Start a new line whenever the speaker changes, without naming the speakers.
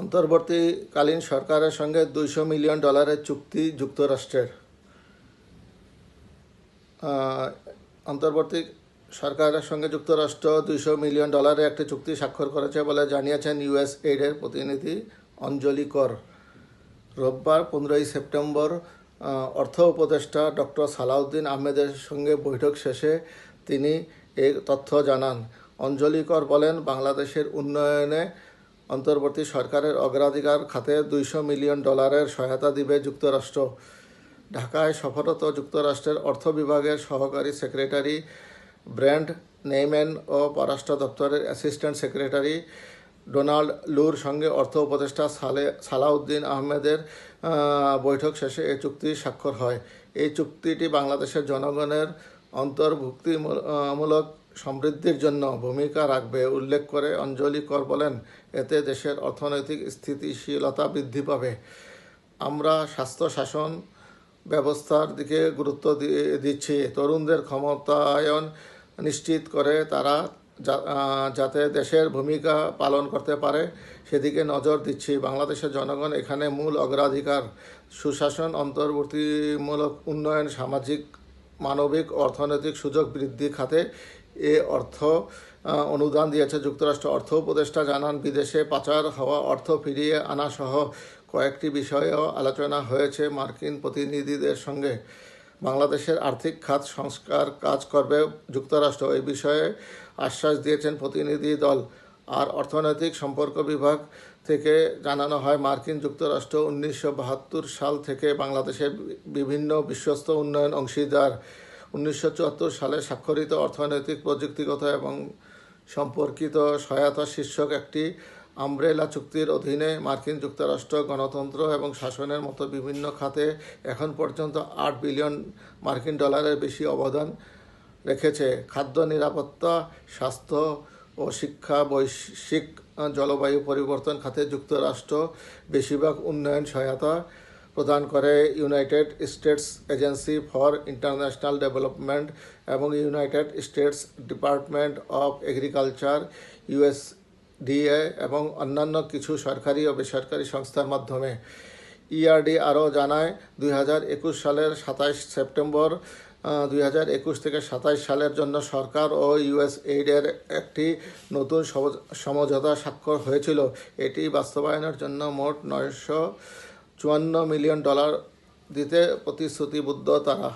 অন্তর্বর্তীকালীন সরকারের সঙ্গে দুইশো মিলিয়ন ডলারের চুক্তি যুক্তরাষ্ট্রের। অন্তর্বর্তী সরকারের সঙ্গে যুক্তরাষ্ট্র দুইশো মিলিয়ন ডলারের একটি চুক্তি স্বাক্ষর করেছে বলে জানিয়েছেন ইউএস এইডের প্রতিনিধি অঞ্জলি কর। রোববার পনেরোই সেপ্টেম্বর অর্থ উপদেষ্টা ডক্টর সালাউদ্দিন আহমেদের সঙ্গে বৈঠক শেষে তিনি এই তথ্য জানান। অঞ্জলি কর বলেন, বাংলাদেশের উন্নয়নে অন্তর্বর্তী সরকারের অগ্রাধিকার খাতে দুইশো মিলিয়ন ডলারের সহায়তা দিবে যুক্তরাষ্ট্র। ঢাকায় সফরত যুক্তরাষ্ট্রের অর্থ বিভাগের সহকারী সেক্রেটারি ব্র্যান্ড নেইম্যান ও পররাষ্ট্র দপ্তরের অ্যাসিস্ট্যান্ট সেক্রেটারি ডোনাল্ড লুর সঙ্গে অর্থ উপদেষ্টা সালে সালাউদ্দিন আহমেদের বৈঠক শেষে এই চুক্তি স্বাক্ষর হয়। এই চুক্তিটি বাংলাদেশের জনগণের অন্তর্ভুক্তিমূলক সমৃদ্ধির জন্য ভূমিকা রাখবে উল্লেখ করে অঞ্জলি কর বলেন, এতে দেশের অর্থনৈতিক স্থিতিশীলতা বৃদ্ধি পাবে। আমরা স্বাস্থ্য শাসন ব্যবস্থার দিকে গুরুত্ব দিচ্ছি। তরুণদের ক্ষমতায়ন নিশ্চিত করে তারা যাতে দেশের ভূমিকা পালন করতে পারে, সেদিকে নজর দিচ্ছি। বাংলাদেশের জনগণ এখানে মূল অগ্রাধিকার। সুশাসন অন্তর্বর্তীমূলক উন্নয়ন, সামাজিক, মানবিক, অর্থনৈতিক সুযোগ বৃদ্ধি খাতে এ অর্থ অনুদান দিয়েছে যুক্তরাষ্ট্র। অর্থ উপদেষ্টা জানান, বিদেশে পাচার হওয়া অর্থ ফিরিয়ে আনা সহ কয়েকটি বিষয়েও আলোচনা হয়েছে মার্কিন প্রতিনিধিদের সঙ্গে। বাংলাদেশের আর্থিক খাত সংস্কার কাজ করবে যুক্তরাষ্ট্র। এই বিষয়ে আশ্বাস দিয়েছেন প্রতিনিধি দল। আর অর্থনৈতিক সম্পর্ক বিভাগ থেকে জানানো হয়, মার্কিন যুক্তরাষ্ট্র উনিশশো বাহাত্তর সাল থেকে বাংলাদেশের বিভিন্ন বিশ্বস্ত উন্নয়ন অংশীদার। উনিশশো চুয়াত্তর সালে স্বাক্ষরিত অর্থনৈতিক, প্রযুক্তিগত এবং সম্পর্কিত সহায়তা শীর্ষক একটি আমব্রেলা চুক্তির অধীনে মার্কিন যুক্তরাষ্ট্র, গণতন্ত্র এবং শাসনের মতো বিভিন্ন খাতে এখন পর্যন্ত আট বিলিয়ন মার্কিন ডলারের বেশি অবদান রেখেছে। খাদ্য নিরাপত্তা, স্বাস্থ্য ও শিক্ষা, বৈশ্বিক জলবায়ু পরিবর্তন খাতে যুক্তরাষ্ট্র বেশিরভাগ উন্নয়ন সহায়তা প্রদান করে United States Agency for International Development এবং United States Department of Agriculture USDA এবং অন্যান্য কিছু সরকারি ও বেসরকারি সংস্থার মাধ্যমে। ইআরডি আরও জানায়, দুই হাজার একুশ সালের সাতাইশ সেপ্টেম্বর দুই হাজার একুশ থেকে সাতাইশ সালের জন্য সরকার ও ইউএস এইডের একটি নতুন সম- সমঝোতা স্বাক্ষর হয়েছিল। এটি বাস্তবায়নের জন্য মোট নয়শো চুয়ান্ন মিলিয়ন ডলার দিতে প্রতিশ্রুতিবদ্ধ তারা।